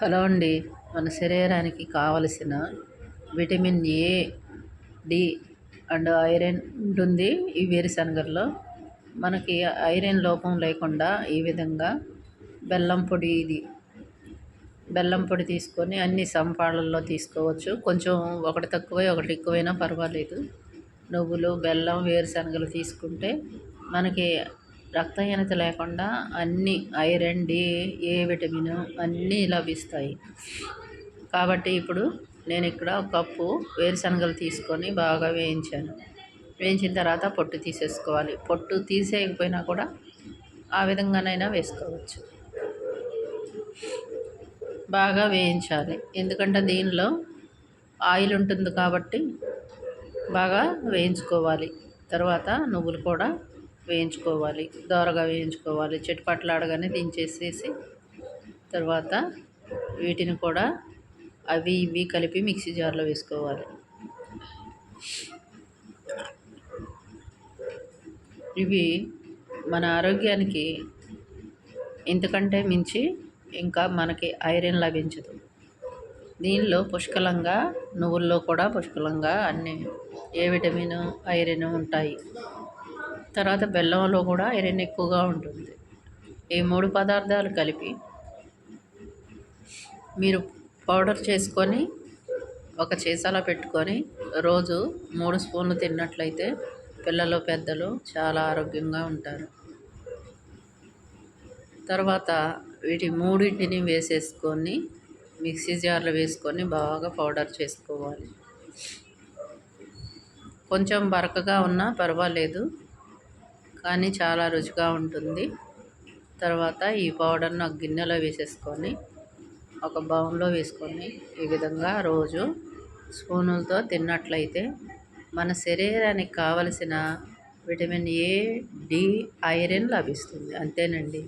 Hello అండి. మన శరీరానికి కావలసిన vitamin A D and iron ఉంటుంది. ఈ వేరుశనగల్లో మనకి ఐరన్ లోపం లేకుండా ఈ విధంగా బెల్లం పొడి ఇది బెల్లం పొడి తీసుకొని అన్ని సంపాళ్ళల్లో తీసుకోవచ్చు. కొంచెం ఒకటి తక్కువ ఒకటి ఎక్కువైనా పర్వాలేదు. నువ్వులు బెల్లం వేరుశనగలు తీసుకుంటే మనకి రక్తహీనత లేకుండా అన్ని ఐరన్ డి ఏ విటమిన్ అన్నీ లభిస్తాయి. కాబట్టి ఇప్పుడు నేను ఇక్కడ ఒక కప్పు వేరుశనగలు తీసుకొని బాగా వేయించాను. వేయించిన తర్వాత పొట్టు తీసేసుకోవాలి. పొట్టు తీసేయకపోయినా కూడా ఆ విధంగానైనా వేసుకోవచ్చు. బాగా వేయించాలి. ఎందుకంటే దీనిలో ఆయిల్ ఉంటుంది కాబట్టి బాగా వేయించుకోవాలి. తర్వాత నువ్వులు కూడా వేయించుకోవాలి దోరగా వేయించుకోవాలి చిటపట్లాడగానే దించేసేసి తర్వాత వీటిని కూడా అవి ఇవి కలిపి మిక్సీ జార్లో వేసుకోవాలి. ఇవి మన ఆరోగ్యానికి ఇంతకంటే మించి ఇంకా మనకి ఐరన్ లభించదు. దీనిలో పుష్కలంగా నువ్వుల్లో కూడా పుష్కలంగా అన్ని ఏ విటమిన్ ఐరన్ ఉంటాయి. తర్వాత బెల్లంలో కూడా ఐరన్ ఎక్కువగా ఉంటుంది. ఈ మూడు పదార్థాలు కలిపి మీరు పౌడర్ చేసుకొని ఒక చీసాలో పెట్టుకొని రోజు మూడు స్పూన్లు తిన్నట్లయితే పిల్లలు పెద్దలు చాలా ఆరోగ్యంగా ఉంటారు. తర్వాత వీటి మూడింటిని వేసేసుకొని మిక్సీ జార్లో వేసుకొని బాగా పౌడర్ చేసుకోవాలి. కొంచెం బరకగా ఉన్నా పర్వాలేదు. కానీ చాలా రుచిగా ఉంటుంది. తర్వాత ఈ పౌడర్ను ఒక గిన్నెలో వేసేసుకొని ఒక బౌన్లో వేసుకొని ఈ విధంగా రోజు స్పూనులతో తిన్నట్లయితే మన శరీరానికి కావలసిన విటమిన్ ఏ డి ఐరన్ లభిస్తుంది. అంతేనండి.